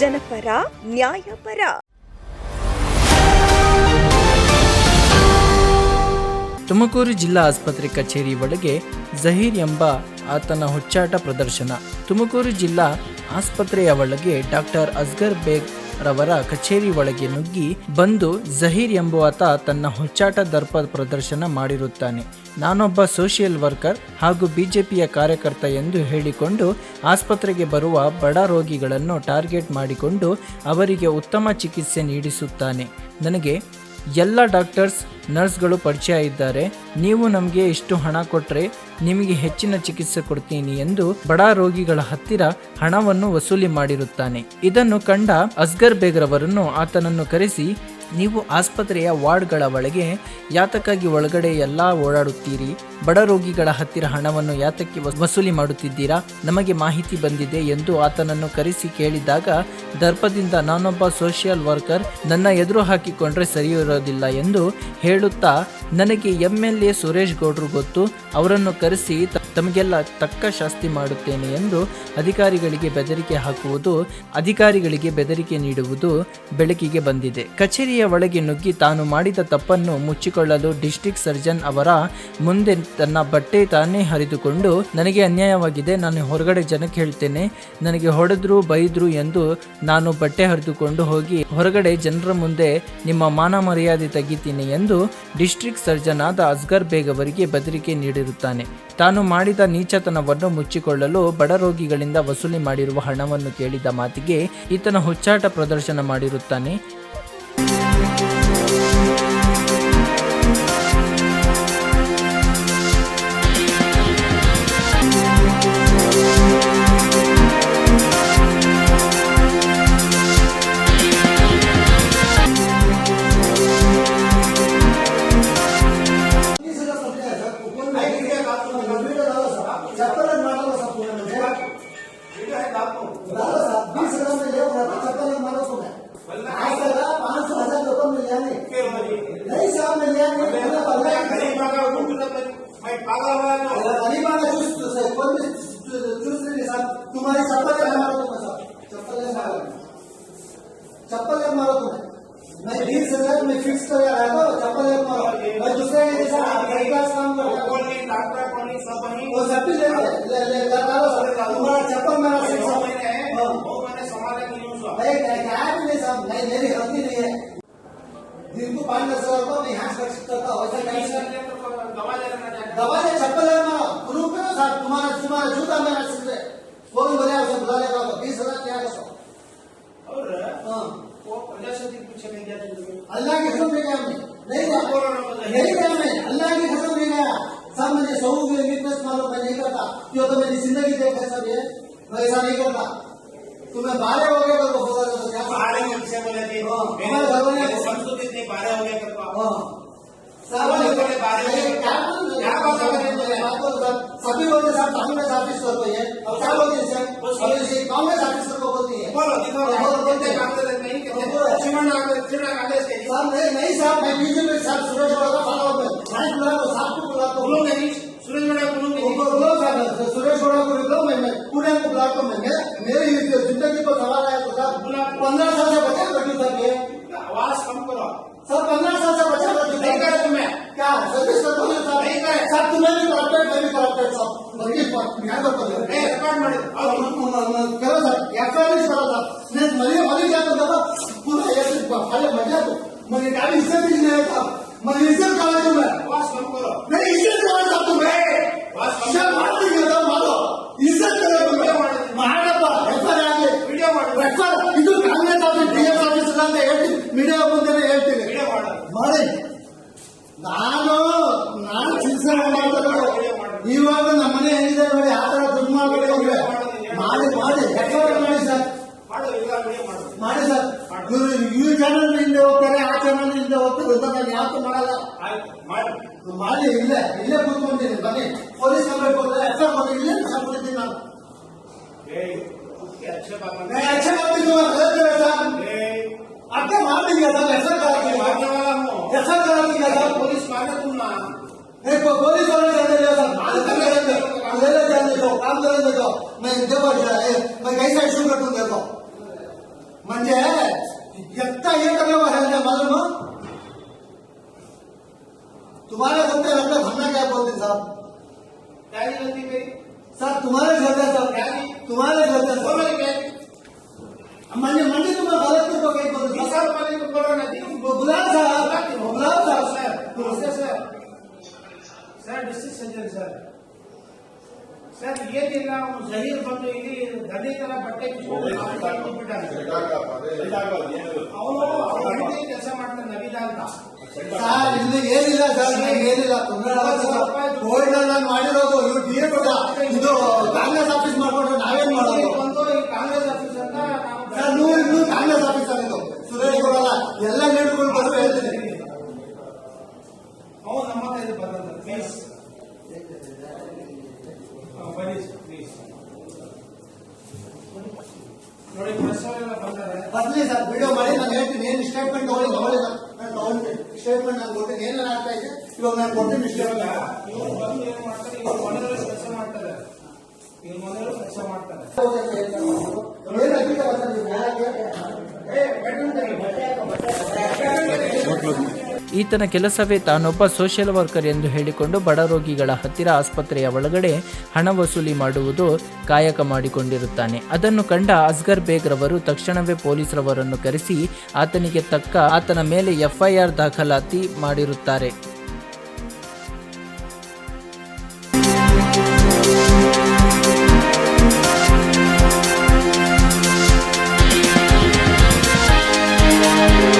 ನ್ಯಾಯಪರ. ತುಮಕೂರು ಜಿಲ್ಲಾ ಆಸ್ಪತ್ರೆ ಕಚೇರಿ ಒಳಗೆ ಜಹೀರ್ ಎಂಬ ಆತನ ಹುಚ್ಚಾಟ ಪ್ರದರ್ಶನ. ತುಮಕೂರು ಜಿಲ್ಲಾ ಆಸ್ಪತ್ರೆಯ ಒಳಗೆ ಡಾಕ್ಟರ್ ಅಸ್ಗರ್ ಬೇಗ್ ರವರ ಕಚೇರಿ ಒಳಗೆ ನುಗ್ಗಿ ಬಂದು ಜಹೀರ್ ಎಂಬುವಾತ ತನ್ನ ಹುಚ್ಚಾಟ ದರ್ಪ ಪ್ರದರ್ಶನ ಮಾಡಿರುತ್ತಾನೆ. ನಾನೊಬ್ಬ ಸೋಷಿಯಲ್ ವರ್ಕರ್ ಹಾಗೂ ಬಿಜೆಪಿಯ ಕಾರ್ಯಕರ್ತ ಎಂದು ಹೇಳಿಕೊಂಡು ಆಸ್ಪತ್ರೆಗೆ ಬರುವ ಬಡ ರೋಗಿಗಳನ್ನು ಟಾರ್ಗೆಟ್ ಮಾಡಿಕೊಂಡು ಅವರಿಗೆ ಉತ್ತಮ ಚಿಕಿತ್ಸೆ ನೀಡಿಸುತ್ತಾನೆ. ನನಗೆ ಎಲ್ಲ ಡಾಕ್ಟರ್ಸ್, ನರ್ಸ್ಗಳು ಪರಿಚಯ ಇದ್ದಾರೆ. ನೀವು ನಮಗೆ ಇಷ್ಟು ಹಣ ಕೊಟ್ಟರೆ ನಿಮಗೆ ಹೆಚ್ಚಿನ ಚಿಕಿತ್ಸೆ ಕೊಡ್ತೀನಿ ಎಂದು ಬಡ ರೋಗಿಗಳ ಹತ್ತಿರ ಹಣವನ್ನು ವಸೂಲಿ ಮಾಡಿರುತ್ತಾನೆ. ಇದನ್ನು ಕಂಡ ಅಸ್ಗರ್ ಬೇಗ್ರವರನ್ನು ಆತನನ್ನು ಕರೆಸಿ, ನೀವು ಆಸ್ಪತ್ರೆಯ ವಾರ್ಡ್ಗಳ ಒಳಗೆ ಯಾತಕ್ಕಾಗಿ ಒಳಗಡೆ ಎಲ್ಲ ಓಡಾಡುತ್ತೀರಿ? ಬಡ ರೋಗಿಗಳ ಹತ್ತಿರ ಹಣವನ್ನು ಯಾತಕ್ಕೆ ವಸೂಲಿ ಮಾಡುತ್ತಿದ್ದೀರಾ? ನಮಗೆ ಮಾಹಿತಿ ಬಂದಿದೆ ಎಂದು ಆತನನ್ನು ಕರೆಸಿ ಕೇಳಿದಾಗ, ದರ್ಪದಿಂದ ನಾನೊಬ್ಬ ಸೋಷಿಯಲ್ ವರ್ಕರ್ ನನ್ನ ಎದುರು ಹಾಕಿಕೊಂಡ್ರೆ ಸರಿಯಿರೋದಿಲ್ಲ ಎಂದು ಹೇಳುತ್ತಾ, ನನಗೆ ಎಂ ಎಲ್ ಎ ಸುರೇಶ್ ಗೌಡ್ರು ಗೊತ್ತು, ಅವರನ್ನು ಕರೆಸಿ ತಮಗೆಲ್ಲ ತಕ್ಕ ಶಾಸ್ತಿ ಮಾಡುತ್ತೇನೆ ಎಂದು ಅಧಿಕಾರಿಗಳಿಗೆ ಬೆದರಿಕೆ ಹಾಕುವುದು, ಅಧಿಕಾರಿಗಳಿಗೆ ಬೆದರಿಕೆ ನೀಡುವುದು ಬೆಳಕಿಗೆ ಬಂದಿದೆ. ಕಚೇರಿಯ ಒಳಗೆ ನುಗ್ಗಿ ತಾನು ಮಾಡಿದ ತಪ್ಪನ್ನು ಮುಚ್ಚಿಕೊಳ್ಳಲು ಡಿಸ್ಟ್ರಿಕ್ಟ್ ಸರ್ಜನ್ ಅವರ ಮುಂದೆ ತನ್ನ ಬಟ್ಟೆ ತಾನೇ ಹರಿದುಕೊಂಡು, ನನಗೆ ಅನ್ಯಾಯವಾಗಿದೆ, ನಾನು ಹೊರಗಡೆ ಜನಕ್ಕೆ ಹೇಳ್ತೇನೆ, ನನಗೆ ಹೊಡೆದ್ರು ಬೈದ್ರು ಎಂದು ನಾನು ಬಟ್ಟೆ ಹರಿದುಕೊಂಡು ಹೋಗಿ, ಹೊರಗಡೆ ಜನರ ಮುಂದೆ ನಿಮ್ಮ ಮಾನ ಮರ್ಯಾದೆ ತೆಗಿತೀನಿ ಎಂದು ಡಿಸ್ಟ್ರಿಕ್ಟ್ ಸರ್ಜನ್ ಆದ ಅಸ್ಗರ್ ಬೇಗ್ ಅವರಿಗೆ ಬೆದರಿಕೆ ನೀಡಿರುತ್ತಾನೆ. ತಾನು ಮಾಡಿದ ನೀಚತನವನ್ನು ಮುಚ್ಚಿಕೊಳ್ಳಲು ಬಡ ರೋಗಿಗಳಿಂದ ವಸೂಲಿ ಮಾಡಿರುವ ಹಣವನ್ನು ಕೇಳಿದ ಮಾತಿಗೆ ಈತನ ಹುಚ್ಚಾಟ ಪ್ರದರ್ಶನ ಮಾಡಿರುತ್ತಾನೆ. तुम्हारी चप्पल है मारो। तुम्हें साहब चप्पल है मारो। चप्पल है मारो तुम्हें मैं बीस हज़ार में फिक्स कर रहा था चप्पल है मारो। मैं दूसरे के साथ काम कर रहा हूँ? वो सब भी ले ले। ले ले लगा लो तुम्हारा चप्पल मेरा सिक्स हाँ। साहब नहीं मेरी गलती नहीं है। दिन को पाँच दस हज़ार रुपये मैं यहाँ खर्च करता हूँ। ऐसा नहीं सर दवा ले चप्पल है ना ग्रुप है ना साहब तुम्हारा तुम्हारा जूता मेरा है फ़ोन बोले आपसे बुला लेगा तो बीस हज़ार क्या कर? सकता और हाँ। अल्लाह की कसम देगा नहीं यही गया मैं। अल्लाह की कसम नहीं गया। सब मैंने सौ के बिज़नेस मालूम मैं नहीं करता। क्यों? तो मेरी ज़िंदगी देख कर सब ये मैं ऐसा नहीं करता। तुम्हें बारह हो गया तो हो गया तो क्या बारह मन से बोले थे। हाँ। मेरे घर में संस्कृति बारह हो गया कर पाओ सब बारह क्या कामाला सहकार्य केलंय सभी बोलते साहेब काँग्रेस ऑफ़िस करतोय और काय बोलते साहेब काँग्रेस ऑफ़िस को बोलती है बोलो बोलते काम करत नाही चिमण चिमण कांग्रेस के साहब नहीं नहीं साहब मैं बीजेपी साहब सुरेश बड़ा का फॉलो करते साहब बुला तो साहब को बुला तो बोलो नहीं सुरेश बड़ा को उनको बोलो साहब सुरेश बड़ा को बुलाओ मैं पूरे को बुला तो मैंने मेरे ज़िंदगी पर सवाल आया तो साहब पंद्रह साल से करायचा याचा करायचा नाही मध्ये मध्ये काय करतात पुन्हा याच्या फ़ायदा म्हटल्या तो म्हणजे काय हिस्सा दिली नाही का म्हणजे हिस्सा करायचं नाही वास करू नाही हिस्सा करायचा तुम्ही ಮಾಡಿ ಮಾಡಿ ರೆಕಾರ್ಡ್ ಮಾಡಿ ಸರ್ ಮಾಡಿ ಸರ್ ಇವರು ಈ ಚಾನಲ್ ಹಿಂದೆ ಹೋಗ್ತಾರೆ ಆ ಚಾನಲ್ ಹಿಂದೆ ಹೋಗ್ತಾರೆ ಅಂತ ನಾನು ಯಾವತ್ತೂ ಮಾಡಲ್ಲ ಮಾಡಿ ಇಲ್ಲೇ ಇಲ್ಲೇ ಕೂತ್ಕೊಂಡಿದ್ದೀನಿ ಬನ್ನಿ ಪೊಲೀಸ್ ಕಂಪ್ಲೇಂಟ್ ಕೊಟ್ಟರೆ ಎಫ್ ಐ ಕೊಟ್ಟರೆ ಇಲ್ಲೇ ಸಾಕೊಂಡಿದ್ದೀನಿ ನಾನು ಅರ್ಥ ಮಾಡಿದೀಗ sir S R S R police ಮಾಡಕ್ಕೆ ಪೊಲೀಸ್ ಅವರ ಸರ್ तू वेला ध्यान देतो काम करून देतो मग देव मग काही ऍक्शन करून देतो म्हणजे एकटा हे करणं बघायला माझं मग तुम्हाला जमते आपल्या भावना काय बोलते साहेब काय विनंती मेरी साहब तुम्हारे घर का साहब क्या तुम्हारे घर का साहब मैंने क्या मैंने मंडी तुम्हें गलत नहीं पकड़ी बोल दी साहब मैंने तो पढ़ा ना दी वो Gulab Sahab Gulab Sahab sir sir sir district surgeon sir sir ಏನಿಲ್ಲ ಅವನು ಜಹೀರ್ ಬಂದು ಇಲ್ಲಿ ಗಡಿ ತರ ಬಟ್ಟೆ ಅವನು ಕೆಲಸ ಮಾಡ್ತಾನೆ ನವೀನ ಅಂತ. ಸರ್ ಇಲ್ಲಿ ಏನಿಲ್ಲ ಸರ್ ಏನಿಲ್ಲ. ತೊಂದರೆ ನಾನು ಮಾಡಿರೋದು ಇವ್ರು ಡಿ ಕೊಟ್ಟ. ಇದು ಕಾಂಗ್ರೆಸ್ ಆಫೀಸ್ ಮಾಡ್ಕೊಂಡ್ರೆ ನಾವೇನ್ ಮಾಡೋದು ಬಂದು ಈ ಕಾಂಗ್ರೆಸ್ ಆಫೀಸ್ ಅಂತ ನಾವು ಸರ್ ನೀವು ಇನ್ನು ಕಾಂಗ್ರೆಸ್ ಆಫೀಸ್ ಆಗಿದ್ದು ಸುರೇಶ್ ಕೊಡಲ್ಲ ಎಲ್ಲ ನೀಡುಗಳು ಬಂದು ಹೇಳ್ತೀನಿ ಅವ್ನು ನಮ್ಮ ಕೈಲಿ ಬಂದಂತ ಪ್ಲೀಸ್ ಬನ್ನಿ ಪ್ಲೀಸ್ ನೋಡಿ ಅವರೆಲ್ಲ ಬಂದಾರೆ ಬರ್ಲಿ ಸರ್ ವಿಡಿಯೋ ಮಾಡಿ ನಾನು ಹೇಳ್ತೀನಿ ಏನು ಸ್ಟೇಟ್ಮೆಂಟ್ ತಗೊಳ್ಳಿ ತಗೊಳ್ಳಿ ನಾನು ತಗೊಂಡ್ತೀನಿ ಸ್ಟೇಟ್ಮೆಂಟ್ ನಾನು ಕೊಡ್ತೀನಿ ಏನೇನು ಆಗ್ತಾ ಇದೆ ಇವಾಗ ನಾನು ಕೊಡ್ತೀನಿ ಸ್ಟೇಟ್ಮೆಂಟ್ ಇವ್ರು ಬಂದು ಏನು ಮಾಡ್ತಾರೆ? ಇವ್ರ ಮನೆಯಲ್ಲೇ ಕೆಲಸ ಮಾಡ್ತಾರೆ. ಇವ್ರ ಮನೆಯಲ್ಲೂ ಕೆಲಸ ಮಾಡ್ತಾರೆ. ಏನು ಅಧಿಕ ಬರ್ತಾರೆ ನೀವು ಯಾಕೆ? ಏ ಬೆಡ್ರೂಮ್ ಈತನ ಕೆಲಸವೇ ತಾನೊಬ್ಬ ಸೋಷಿಯಲ್ ವರ್ಕರ್ ಎಂದು ಹೇಳಿಕೊಂಡು ಬಡ ರೋಗಿಗಳ ಹತ್ತಿರ ಆಸ್ಪತ್ರೆಯ ಒಳಗಡೆ ಹಣ ವಸೂಲಿ ಮಾಡುವುದು ಕಾಯಕ ಮಾಡಿಕೊಂಡಿರುತ್ತಾನೆ. ಅದನ್ನು ಕಂಡ ಅಸ್ಗರ್ ಬೇಗ್ ರವರು ತಕ್ಷಣವೇ ಪೊಲೀಸರವರನ್ನು ಕರೆಸಿ ಆತನಿಗೆ ತಕ್ಕ ಆತನ ಮೇಲೆ ಎಫ್ಐಆರ್ ದಾಖಲಾತಿ ಮಾಡಿರುತ್ತಾರೆ.